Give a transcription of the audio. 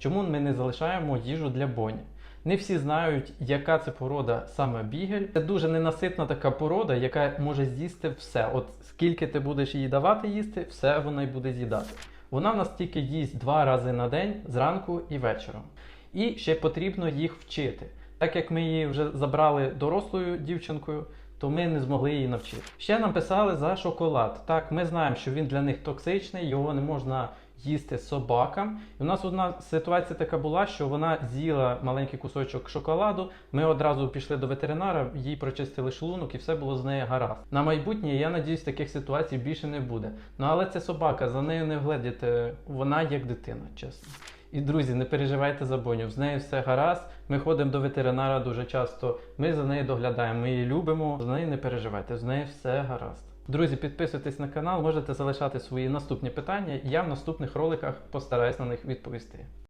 Чому ми не залишаємо їжу для боні? Не всі знають, яка це порода саме бігель. Це дуже ненаситна така порода, яка може з'їсти все. От скільки ти будеш їй давати їсти, все вона й буде з'їдати. Вона в нас тільки їсть два рази на день зранку і вечором. І ще потрібно їх вчити. Так як ми її вже забрали дорослою дівчинкою, то ми не змогли її навчити. Ще нам писали за шоколад. Так, ми знаємо, що він для них токсичний, його не можна їсти собакам. І у нас одна ситуація така була, що вона з'їла маленький кусочок шоколаду. Ми одразу пішли до ветеринара, їй прочистили шлунок і все було з нею гаразд. На майбутнє, я надіюсь, таких ситуацій більше не буде. Ну але це собака, за нею не вгледіти, вона як дитина, чесно. І друзі, не переживайте за Боню, з нею все гаразд. Ми ходимо до ветеринара дуже часто. Ми за нею доглядаємо, ми її любимо. З нею не переживайте, з нею все гаразд. Друзі, підписуйтесь на канал, можете залишати свої наступні питання. Я в наступних роликах постараюсь на них відповісти.